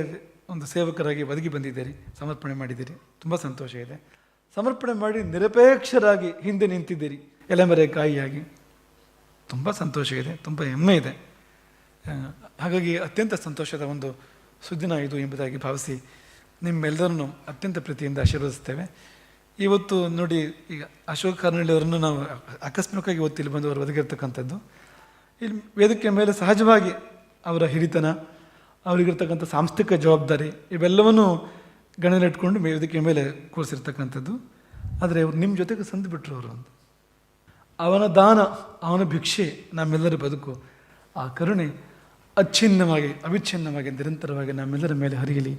ಒಂದು ಸೇವಕರಾಗಿ ಒದಗಿ ಬಂದಿದ್ದೀರಿ, ಸಮರ್ಪಣೆ ಮಾಡಿದ್ದೀರಿ. ತುಂಬ ಸಂತೋಷ ಇದೆ. ಸಮರ್ಪಣೆ ಮಾಡಿ ನಿರಪೇಕ್ಷರಾಗಿ ಹಿಂದೆ ನಿಂತಿದ್ದೀರಿ. ಎಲೆಮರೆ ಕಾಯಿಯಾಗಿ. ತುಂಬ ಸಂತೋಷ ಇದೆ, ತುಂಬ ಹೆಮ್ಮೆ ಇದೆ. ಹಾಗಾಗಿ ಅತ್ಯಂತ ಸಂತೋಷದ ಒಂದು ಸುದ್ದಿನ ಇದು ಎಂಬುದಾಗಿ ಭಾವಿಸಿ ನಿಮ್ಮೆಲ್ಲರನ್ನು ಅತ್ಯಂತ ಪ್ರೀತಿಯಿಂದ ಆಶೀರ್ವದಿಸ್ತೇವೆ ಇವತ್ತು ನೋಡಿ, ಈಗ ಅಶೋಕ್ ಕರ್ನಳ್ಳಿ ನಾವು ಆಕಸ್ಮಿಕವಾಗಿ ಇವತ್ತು ಇಲ್ಲಿ ಬಂದು ಅವರು ಒದಗಿರ್ತಕ್ಕಂಥದ್ದು. ಇಲ್ಲಿ ವೇದಿಕೆ ಮೇಲೆ ಸಹಜವಾಗಿ ಅವರ ಹಿರಿತನ, ಅವರಿಗಿರ್ತಕ್ಕಂಥ ಸಾಂಸ್ಥಿಕ ಜವಾಬ್ದಾರಿ, ಇವೆಲ್ಲವನ್ನು ಗಣನೆಯಿಟ್ಕೊಂಡು ವೇದಿಕೆ ಮೇಲೆ ಕೂರಿಸಿರ್ತಕ್ಕಂಥದ್ದು. ಆದರೆ ಅವ್ರು ನಿಮ್ಮ ಜೊತೆಗೆ ಸಂದು ಬಿಟ್ಟರು ಅವರು ಅಂತ ಅವನ ದಾನ, ಅವನ ಭಿಕ್ಷೆ, ನಮ್ಮೆಲ್ಲರ ಬದುಕು, ಆ ಕರುಣೆ ಅಚ್ಛಿನ್ನವಾಗಿ ಅವಿಚ್ಛಿನ್ನವಾಗಿ ನಿರಂತರವಾಗಿ ನಮ್ಮೆಲ್ಲರ ಮೇಲೆ ಹರಿಯಲಿ.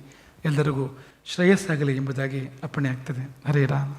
ಎಲ್ಲರಿಗೂ ಶ್ರೇಯಸ್ಸಾಗಲಿ ಎಂಬುದಾಗಿ ಅಪ್ಪಣೆ ಆಗ್ತದೆ ಹರೇ ರಾಮ್.